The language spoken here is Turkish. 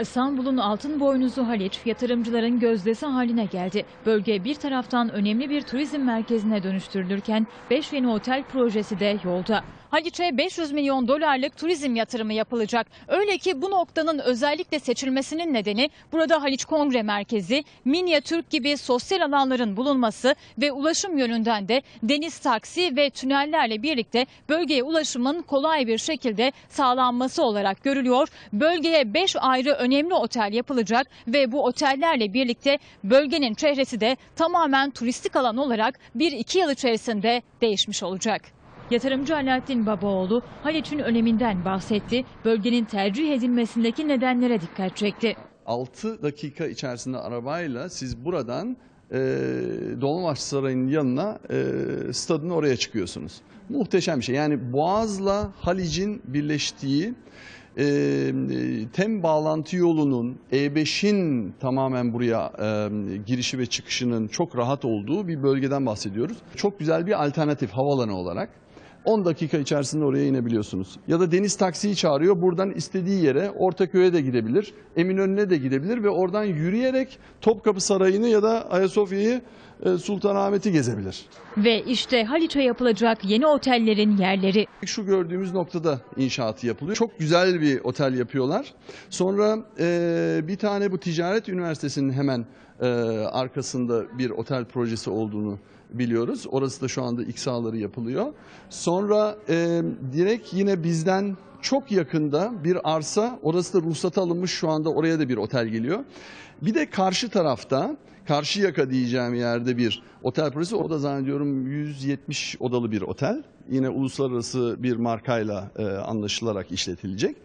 İstanbul'un altın boynuzu Haliç yatırımcıların gözdesi haline geldi. Bölge bir taraftan önemli bir turizm merkezine dönüştürülürken 5 yeni otel projesi de yolda. Haliç'e 500 milyon dolarlık turizm yatırımı yapılacak. Öyle ki bu noktanın özellikle seçilmesinin nedeni burada Haliç Kongre Merkezi, Minya Türk gibi sosyal alanların bulunması ve ulaşım yönünden de deniz taksi ve tünellerle birlikte bölgeye ulaşımın kolay bir şekilde sağlanması olarak görülüyor. Bölgeye 5 ayrı önemli otel yapılacak ve bu otellerle birlikte bölgenin çehresi de tamamen turistik alan olarak 1-2 yıl içerisinde değişmiş olacak. Yatırımcı Alaaddin Babaoğlu Haliç'in öneminden bahsetti, bölgenin tercih edilmesindeki nedenlere dikkat çekti. 6 dakika içerisinde arabayla siz buradan e, Dolmabahçe Sarayı'nın yanına e, stadın oraya çıkıyorsunuz. Muhteşem bir şey. Yani Boğaz'la Halic'in birleştiği e, tem bağlantı yolunun E5'in tamamen buraya e, girişi ve çıkışının çok rahat olduğu bir bölgeden bahsediyoruz. Çok güzel bir alternatif havalanı olarak. 10 dakika içerisinde oraya inebiliyorsunuz. Ya da deniz taksiyi çağırıyor. Buradan istediği yere Ortaköy'e de gidebilir. Eminönü'ne de gidebilir ve oradan yürüyerek Topkapı Sarayı'nı ya da Ayasofya'yı Sultanahmet'i gezebilir. Ve işte Haliç'e yapılacak yeni otellerin yerleri. Şu gördüğümüz noktada inşaatı yapılıyor. Çok güzel bir otel yapıyorlar. Sonra e, bir tane bu ticaret üniversitesinin hemen e, arkasında bir otel projesi olduğunu biliyoruz. Orası da şu anda ilk sahaları yapılıyor. Sonra e, direkt yine bizden çok yakında bir arsa, orası da ruhsatı alınmış şu anda oraya da bir otel geliyor. Bir de karşı tarafta, karşı yaka diyeceğim yerde bir otel projesi. O da zannediyorum 170 odalı bir otel. Yine uluslararası bir markayla e, anlaşılarak işletilecek.